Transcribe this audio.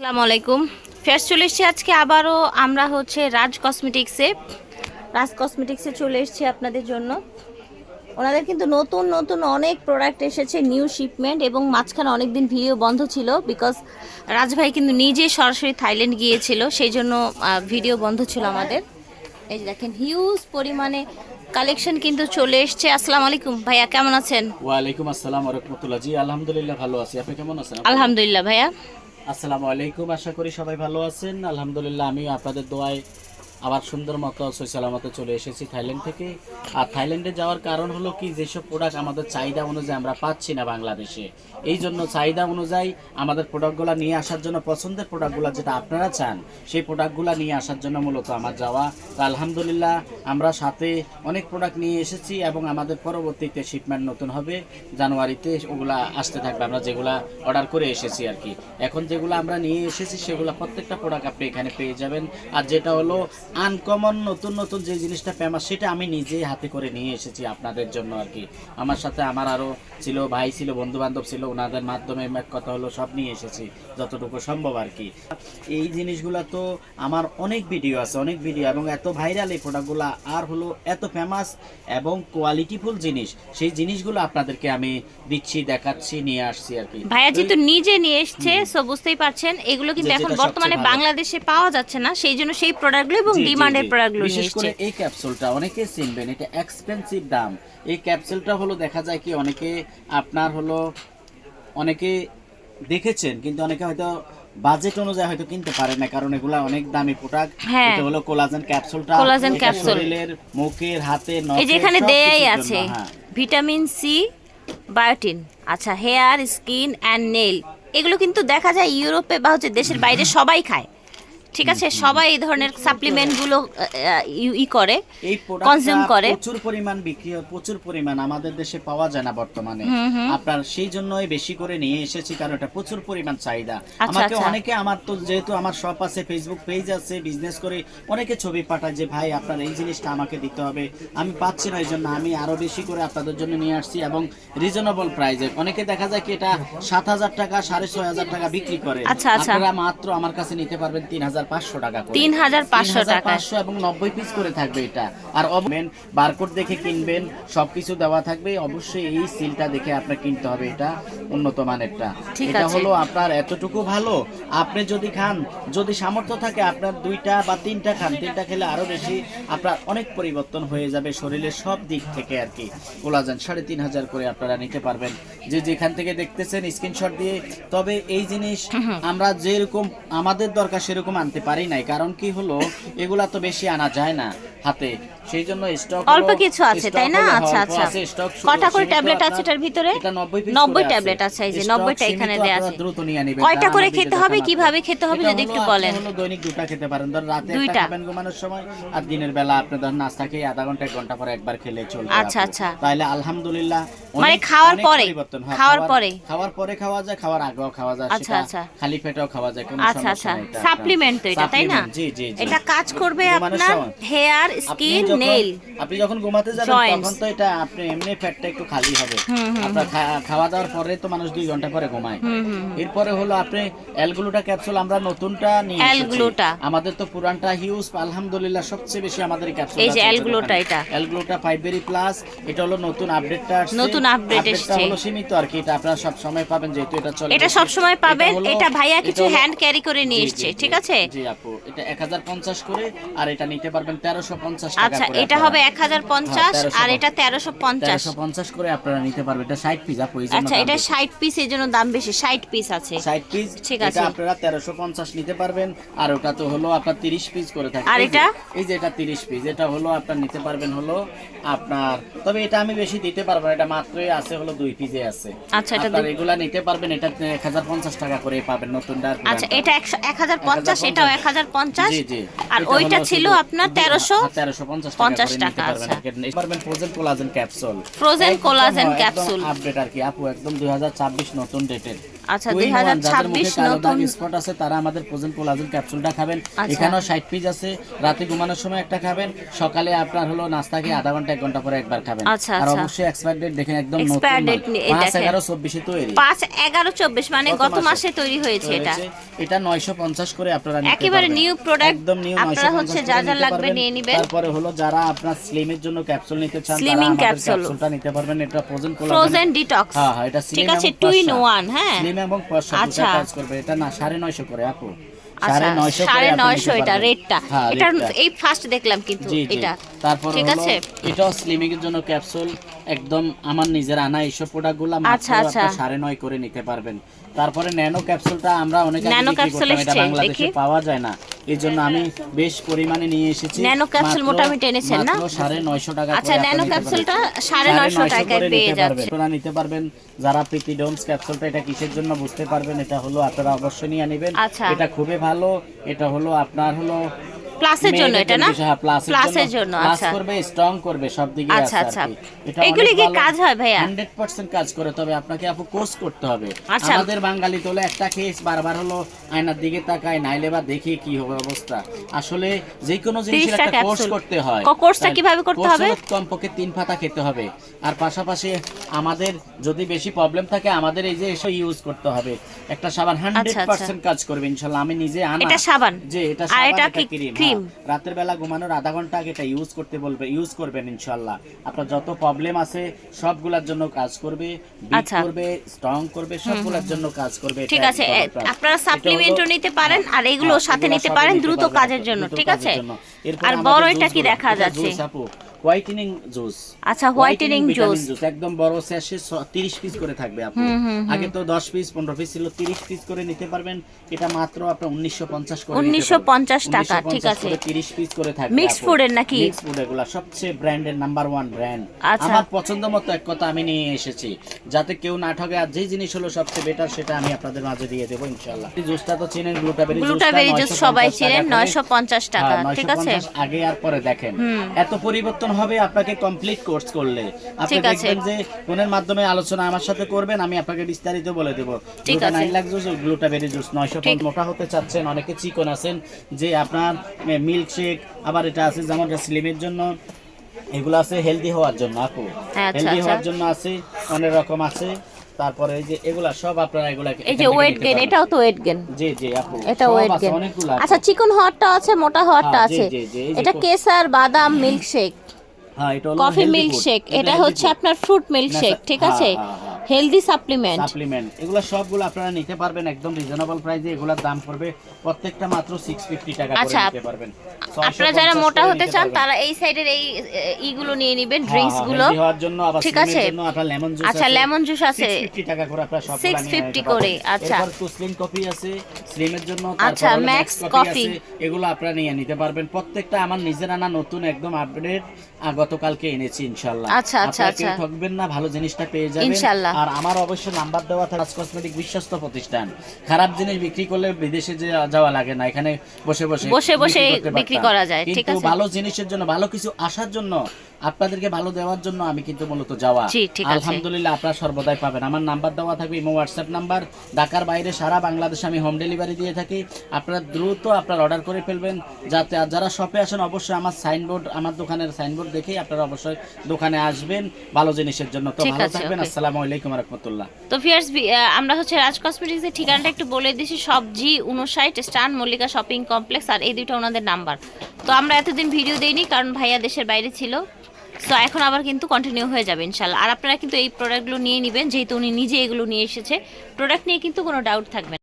আসসালামু আলাইকুম। ফের চলে এসেছি আজকে আবারও আমরা হচ্ছে রাজ কসমেটিক্সে। রাজ কসমেটিক্সে চলে এসেছি আপনাদের জন্য। ওনাদের কিন্তু নতুন নতুন অনেক প্রোডাক্ট এসেছে নিউ শিপমেন্ট এবং মাঝখানে অনেক দিন ভিডিও বন্ধ ছিল বিকজ রাজভাই কিন্তু নিজে সরাসরি থাইল্যান্ড গিয়েছিল সেই জন্য ভিডিও বন্ধ ছিল আমাদের। এই যে দেখেন হিউজ পরিমাণে কালেকশন কিন্তু চলে এসছে। আসসালামু আলাইকুম ভাইয়া কেমন আছেন? ওয়ালাইকুম আসসালাম রহমতুল্লাহ। জি আলহামদুলিল্লাহ ভালো আছি। আপনি কেমন আছেন? আলহামদুলিল্লাহ ভাইয়া। আসসালামু আলাইকুম আশা করি সবাই ভালো আছেন। আলহামদুলিল্লাহ আমি আপনাদের দোয়ায় আবার সুন্দর মতো সৈসালামতে চলে এসেছি থাইল্যান্ড থেকে। আর থাইল্যান্ডে যাওয়ার কারণ হলো কি, যেসব প্রোডাক্ট আমাদের চাহিদা অনুযায়ী আমরা পাচ্ছি না বাংলাদেশে, এই জন্য চাহিদা অনুযায়ী আমাদের প্রোডাক্টগুলো নিয়ে আসার জন্য, পছন্দের প্রোডাক্টগুলো যেটা আপনারা চান, সেই প্রোডাক্টগুলো নিয়ে আসার জন্য মূলত আমার যাওয়া। তো আলহামদুলিল্লাহ, আমরা সাথে অনেক প্রোডাক্ট নিয়ে এসেছি এবং আমাদের পরবর্তীতে শিপমেন্ট নতুন হবে। জানুয়ারিতে ওগুলা আসতে থাকবে, আমরা যেগুলা অর্ডার করে এসেছি আর কি। এখন যেগুলো আমরা নিয়ে এসেছি, সেগুলো প্রত্যেকটা প্রোডাক্ট আপনি এখানে পেয়ে যাবেন। আর যেটা হলো আনকমন নতুন নতুন যে জিনিসটা ফেমাস সেটা আমি নিজেই হাতে করে নিয়ে এসেছি আপনাদের জন্য আর কি। আমার সাথে আমার আরও ছিল ভাই ছিল বন্ধু বান্ধব ছিল ওনাদের মাধ্যমে এক কথা হলো সব নিয়ে এসেছি যতটুকু সম্ভব আর কি। এই জিনিসগুলো তো আমার অনেক ভিডিও আছে অনেক ভিডিও এবং এত ভাইরাল এই প্রোডাক্টগুলো আর হলো এত ফেমাস এবং কোয়ালিটিফুল জিনিস সেই জিনিসগুলো আপনাদেরকে আমি দিচ্ছি দেখাচ্ছি নিয়ে আসছি আর কি। ভাইয়া যেহেতু নিজে নিয়ে এসছে সো বুঝতেই পারছেন এগুলো কিন্তু এখন বর্তমানে বাংলাদেশে পাওয়া যাচ্ছে না সেই জন্য সেই প্রোডাক্টগুলো এবং ডিমান্ডের। প্রোডাক্টগুলো বিশেষ করে এই ক্যাপসুলটা অনেকে চিনবেন এটা এক্সপেন্সিভ দাম। এই ক্যাপসুলটা হলো দেখা যায় কি অনেকে আপনার হলো অনেকে দেখেছেন কিন্তু অনেকে হয়তো বাজেট অনুযায়ী হয়তো কিনতে পারে না কারণ এগুলা অনেক দামি প্রোডাক্ট হ্যাঁ। এটা হলো কোলাজেন ক্যাপসুলটা কোলাজেন ক্যাপসুল। শরীরের মুখের হাতে নখে এই যে এখানে দেয়াই আছে ভিটামিন সি বায়োটিন আচ্ছা হেয়ার স্কিন অ্যান্ড নেল এগুলো কিন্তু দেখা যায় ইউরোপে বা হচ্ছে দেশের বাইরে সবাই খায়। ঠিক আছে? সবাই এই ধরনের সাপ্লিমেন্টগুলো ই করে consume করে। প্রচুর পরিমাণ বিক্রি প্রচুর পরিমাণ। আমাদের দেশে পাওয়া যায় না বর্তমানে। আপনার সেই জন্যই বেশি করে নিয়ে এসেছি কারণ এটা প্রচুর পরিমাণ চাহিদা। আমাকে আচ্ছা। অনেকে আমার তো যেহেতু আমার শপ আছে ফেসবুক পেজ আছে বিজনেস করে অনেকে ছবি পাঠায় যে ভাই আপনার এই জিনিসটা আমাকে দিতে হবে। আমি পাচ্ছি না এই জন্য আমি আরও বেশি করে আপনাদের জন্য নিয়ে আসছি এবং রিজনেবল প্রাইজে অনেকে দেখা যায় কি এটা সাত হাজার টাকা সাড়ে ছয় হাজার টাকা বিক্রি করে। আচ্ছা, আচ্ছা। আপনারা মাত্র আমার কাছে নিতে পারবেন তিন হাজার পাঁচশো টাকা করে। 3,500 টাকা। 3,500 এবং নব্বই পিস করে থাকবে এটা। আর বারকোড দেখে কিনবেন সবকিছু দেওয়া থাকবে। অবশ্যই এই সিলটা দেখে আপনার কিনতে হবে এটা উন্নত মানেরটা। এটা হলো আপনার এতটুকু ভালো। আপনি যদি খান যদি সামর্থ্য থাকে আপনার দুইটা বা তিনটা খান তিনটা খেলে আরও বেশি আপনার অনেক পরিবর্তন হয়ে যাবে শরীরের সব দিক থেকে আর কি। কোলাজেন সাড়ে তিন হাজার করে আপনারা নিতে পারবেন। যে যেখান থেকে দেখতেছেন স্ক্রিনশট দিয়ে। তবে এই জিনিস আমরা যেরকম আমাদের দরকার সেরকম আনতে পারি নাই। কারণ কি হলো এগুলা তো বেশি আনা যায় না। হাতে। সেই জন্য স্টক অল্প কিছু আছে তাই না? আচ্ছা আচ্ছা। কটা করে ট্যাবলেট আছে এটার ভিতরে? এটা 90 পিস নব্বই করে ট্যাবলেট আছে। এই যে Stock নব্বইটা সীমিত, এখানে আপনারা আছে। দ্রুত নিয়ে নেবেন। কয়টা করে খেতে হবে কীভাবে খেতে হবে যদি একটু বলেন। দৈনিক দুটা খেতে পারেন। ধর রাতে একটা খাবেন ঘুমানোর সময় আর দিনের বেলা আপনি ধর নাস্তা খেয়ে আধা ঘণ্টা এক ঘণ্টা পরে একবার খেলে চলবে আচ্ছা, আচ্ছা। তাহলে আলহামদুলিল্লাহ মানে খাওয়ার পরে? খাওয়ার পরে? খাওয়ার পরে খাওয়া যায় খাওয়ার আগেও খাওয়া যায়। আচ্ছা, আচ্ছা। খালি পেটেও খাওয়া যায় কোনো আচ্ছা সমস্যা আচ্ছা। নেই এটা। সাপ্লিমেন্ট তো এটা তাই না? জি জি এটা কাজ করবে আপনার সময়। হেয়ার স্কিন নেল আপনি যখন ঘুমাতে যাবেন তখন তো এটা আপনি এমনি ফ্যাটটা একটু খালি হবে। আপনার খাওয়া দাওয়ার পরে তো মানুষ দুই ঘণ্টা পরে ঘুমায়। এরপরে হলো আপনি অ্যালগুলোটা ক্যাপসুল আমরা নতুনটা নিয়ে এসেছি। অ্যালগ্লুটা। আমাদের তো পুরানটা হিউজ আলহামদুলিল্লাহ সবচেয়ে বেশি আমাদের ক্যাপসুল এই যে অ্যালগ্লুটা এটা। অ্যালগ্লোটা ফাইভবেরি প্লাস এটা হলো নতুন আপডেটটা নতুন আপডেট Update-টা হলো সীমিত আর কি এটা আপনারা সব সময় পাবেন যেহেতু এটা চলে এটা। সব সময় পাবেন। এটা ভাইয়া কিছু হ্যান্ড ক্যারি করে নিয়ে এসছে ঠিক আছে? জি আপু এটা এক হাজার পঞ্চাশ করে আর এটা নিতে পারবেন তেরোশো পঞ্চাশ টাকা আচ্ছা এটা হবে এক হাজার পঞ্চাশ হ্যাঁ, 1350 আর এটা তেরোশো পঞ্চাশ। তেরোশো পঞ্চাশ করে আপনারা নিতে পারবেন এটা ষাট পিস আপু এই আচ্ছা এটা বেশি। ষাট পিস এই জন্য দাম বেশি। ষাট পিস আছে। ষাট পিস ঠিক এটা আছে। আপনারা তেরোশো পঞ্চাশ নিতে পারবেন। আর ওটা তো হলো আপনার তিরিশ পিস করে থাকে। আর এটা? এই যে এটা তিরিশ পিস এটা হলো আপনার নিতে পারবেন হলো আপনার তবে এটা আমি বেশি দিতে পারব না, এটা মাত্রই আছে হলো দুই পিসে আছে। আচ্ছা, এটা এগুলা নিতে পারবেন এটা এক হাজার পঞ্চাশ টাকা করে পাবেন নতুনটা আচ্ছা এটা একশো এক হাজার পঞ্চাশ এটাও এক হাজার পঞ্চাশ। জি, জি। আর ওইটা ছিল আপনার শুধু- তেরোশো হ্যাঁ, 1350 টাকা 50 করে পারবেন। নিতে পারবেন ফ্রোজেন কোলাজেন ক্যাপসুল আপডেট আর কি। আপু একদম 2026 নতুন ডেটের আচ্ছা, Two in one, যাদের 2026 মুখে কালো দাগ নতুন- স্পট আছে তারা আমাদের ফ্রোজেন কোলাজেন ক্যাপসুলটা খাবেন আচ্ছা। এখানেও ষাট পিস আছে রাতে ঘুমানোর সময় একটা খাবেন সকালে আপনার হলো নাস্তা খেয়ে আধা ঘণ্টা এক ঘণ্টা পরে একবার খাবেন আচ্ছা, আর আচ্ছা। অবশ্যই এক্সপায়ার ডেট দেখেন একদম নতুন Expire মাল। date নি- এই পাঁচ দেখেন। এগারো চব্বিশে তৈরি পাঁচ এগারো চব্বিশ মানে গত মাসে তৈরি হয়েছে এটা। এটা 950 করে আপনারা নিতে একেবারে new product, একদম নিউ আপনারা হচ্ছে যা যা লাগবে নিয়ে নিবেন। তারপরে হলো যারা আপনার স্লিমের জন্য ক্যাপসুল নিতে চান তারা আমাদের ক্যাপসুলটা নিতে পারবেন এটা ফ্রোজেন ফ্রোজেন ডিটক্স হ্যাঁ হ্যাঁ এটা ঠিক আছে টু ইন ওয়ান হ্যাঁ স্লিম এবং আচ্ছা। কাজ করবে। এটা না 950 করে আপু। আচ্ছা 950 সাড়ে নয়শো করে এটা রেটটা। হ্যাঁ, এটা এই ফার্স্ট দেখলাম কিন্তু এটা। তারপর ঠিক আছে? এটাও স্লিমিং এর জন্য ক্যাপসুল একদম আমার নিজের আনা এইসব প্রোডাক্টগুলো আচ্ছা, আচ্ছা। সাড়ে নয় করে নিতে পারবেন তারপরে ন্যানো ক্যাপসুলটা আমরা অনেক ন্যানো ক্যাপসুল এটা বাংলাদেশে পাওয়া যায় না এই জন্য আমি বেশ পরিমাণে নিয়ে এসেছি ন্যানো ক্যাপসুল মোটামুটি এনেছেন না? সাড়ে নয়শো টাকা আচ্ছা, ন্যানো ক্যাপসুলটা সাড়ে নয়শো টাকায় পেয়ে। যাচ্ছে। আপনারা নিতে পারবেন যারা প্রীতি ডোমস ক্যাপসুলটা এটা কিসের জন্য বুঝতে পারবেন এটা হলো আপনারা অবশ্যই নিয়ে নেবেন আচ্ছা। এটা খুবই ভালো এটা হলো আপনার হলো প্লাসের জন্য এটা না প্লাসের প্লাসের জন্য আচ্ছা করবে স্ট্রং করবে সব দিকে আচ্ছা, আচ্ছা। এগুলি কি কাজ হয় ভাইয়া? 100% কাজ করে তবে আপনাকে আপু কোর্স করতে হবে আচ্ছা। আমাদের বাঙালি তোলে একটা কেস বারবার হলো আয়নার দিকে তাকায় নাইলে বা দেখি কি হবে অবস্থা আসলে যে কোনো জিনিসের একটা কোর্স করতে হয় কোর্সটা কীভাবে করতে হবে? কমপক্ষে তিন পাতা খেতে হবে আর পাশাপাশি আমাদের যদি বেশি প্রবলেম থাকে আমাদের এই যে এসব ইউজ করতে হবে একটা সাবান হান্ড্রেড আচ্ছা। পার্সেন্ট কাজ করবে ইনশাল্লাহ আমি নিজে আনা এটা সাবান? যে এটা সাবান এটা এটা কি ক্রিম রাতের বেলা ঘুমানোর আধা ঘণ্টা আগে এটা ইউজ করতে বলবে ইউজ করবেন ইনশাআল্লাহ আপনার যত প্রবলেম আছে সবগুলোর জন্য কাজ করবে বিট আচ্ছা। করবে স্ট্রং করবে সবগুলোর জন্য কাজ করবে ঠিক আছে আপনার। সাপ্লিমেন্টও নিতে পারেন আর এগুলো হ্যাঁ, সাথে নিতে পারেন দ্রুত কাজের জন্য ঠিক আছে? আর বড় এটা কি দেখা যাচ্ছে? Whitening juice. আচ্ছা হোয়াইটেনিং জুস। জুস একদম বড় স্যাশে 30 পিস করে থাকবে আপু। আগে তো 10 পিস 15 পিস ছিল 30 পিস করে নিতে পারবেন। এটা মাত্র আপনার 1950 করে 1950 টাকা, ঠিক আছে। 30 পিস করে থাকবে food এর নাকি? Mixed food এগুলা সবচেয়ে ব্র্যান্ডের নাম্বার ওয়ান ব্র্যান্ড। আমার পছন্দ মতো এক কথা আমি নিয়ে এসেছি। যাতে কেউ না ঠকে আর যে জিনিস হলো সবচেয়ে বেটার সেটা আমি আপনাদের মাঝে দিয়ে দেবো ইনশাআল্লাহ। জুসটা তো চিনেন গ্লুটাবেরি জুস সবাই চিনেন 950 টাকা ঠিক আছে? আগে আর পরে দেখেন। এত পরিবর্তন হবে আপনাকে কমপ্লিট কোর্স করলে। আপনি দেখবেন যে ফোনের মাধ্যমে আলোচনা আমার সাথে করবেন আমি আপনাকে বিস্তারিত বলে দেবো। আছে। Nine lakh juice Glutaberry juice নয়শো ঠিক। মোটা হতে চাচ্ছেন অনেকে চিকন আছেন যে আপনার মিল্ক শেক আবার এটা আছে যেমন স্লিমের জন্য। এগুলো আছে হেলদি হওয়ার জন্য আপু। আচ্ছা, হেলদি আচ্ছা। হওয়ার জন্য আছে অনেক রকম আছে। তারপরে এই যে এগুলা সব আপনারা এগুলা এই যে ওয়েট গেন এটাও তো ওয়েট গেন জি জি আপু। এটা ওয়েট গেন আচ্ছা চিকন হওয়ারটা আছে মোটা হওয়ারটা হ্যাঁ, আছে। জি, জি, এটা কেসার বাদাম milk shake coffee milk shake এটা হচ্ছে আপনার ফ্রুট মিল্ক শেক ঠিক হ্যাঁ, আছে হ্যাঁ, হ্যাঁ। হেলদি সাপ্লিমেন্ট সাপ্লিমেন্ট এগুলো সবগুলো আপনারা নিতে পারবেন একদম রিজনেবল প্রাইসে এগুলোর দাম পড়বে প্রত্যেকটা মাত্র 650 টাকা করে আচ্ছা, নিতে পারবেন। আপনারা যারা মোটা হতে চান তারা এই সাইডের এই ইগুলো নিয়ে নেবেন হ্যাঁ, ড্রিঙ্কস হ্যাঁ, গুলো। হওয়ার জন্য আবার ঠিক আছে। জন্য আপনার লেমন জুস আচ্ছা, lemon juice আছে। 650 টাকা করে আপনারা সবগুলো 650 করে, আচ্ছা। এরপর তুসলিম কফি আছে স্লিমের জন্য আচ্ছা, ম্যাক্স কফি এগুলো আপনারা নিয়ে নিতে পারবেন। প্রত্যেকটা আমার নিজের আনা নতুন একদম আপডেট গতকালকে এনেছি ইনশাআল্লাহ আচ্ছা, আচ্ছা, আচ্ছা। ঠকবেন না ভালো জিনিসটা পেয়ে যাবেন। ইনশাআল্লাহ। আর আমার অবশ্যই নাম্বার দেওয়া থাকে কসমেটিক বিশ্বস্ত প্রতিষ্ঠান খারাপ জিনিস বিক্রি করলে বিদেশে যে যাওয়া লাগে না এখানে বসে বসে বসে বসে বিক্রি করা যায়, ঠিক আছে। ভালো জিনিসের জন্য ভালো কিছু আসার জন্য আপনাদেরকে ভালো দেওয়ার জন্য আমি কিন্তু মূলত যাওয়া। আলহামদুলিল্লাহ আপনারা সর্বদাই পাবেন। আমার নাম্বার দেওয়া থাকবে ইমো হোয়াটসঅ্যাপ নাম্বার। ঢাকার বাইরে সারা বাংলাদেশে আমি হোম ডেলিভারি দিয়ে থাকি। আপনারা দ্রুত আপনারা অর্ডার করে ফেলবেন যাতে আর যারা শপে আসেন অবশ্যই আমার সাইনবোর্ড আমার দোকানের সাইনবোর্ড দেখেই আপনারা অবশ্যই দোকানে আসবেন ভালো জিনিসের জন্য। তো ভালো থাকবেন। আসসালামু আলাইকুম রহমতুল্লাহ তো ফিয়ার্স আমরা হচ্ছে রাজ কসমেটিক্সের ঠিকানাটা একটু বলে দিছি সবজি উনষাট স্টান মল্লিকা শপিং কমপ্লেক্স আর এই দুটো ওনাদের নাম্বার। তো আমরা এতদিন ভিডিও দেইনি কারণ ভাইয়া দেশের বাইরে ছিল। তো এখন আবার কিন্তু কন্টিনিউ হয়ে যাবে ইনশাল্লাহ আর আপনারা কিন্তু এই প্রোডাক্টগুলো নিয়ে নেবেন, যেহেতু উনি নিজে এগুলো নিয়ে এসেছে। প্রোডাক্ট নিয়ে কিন্তু কোনো ডাউট থাকবে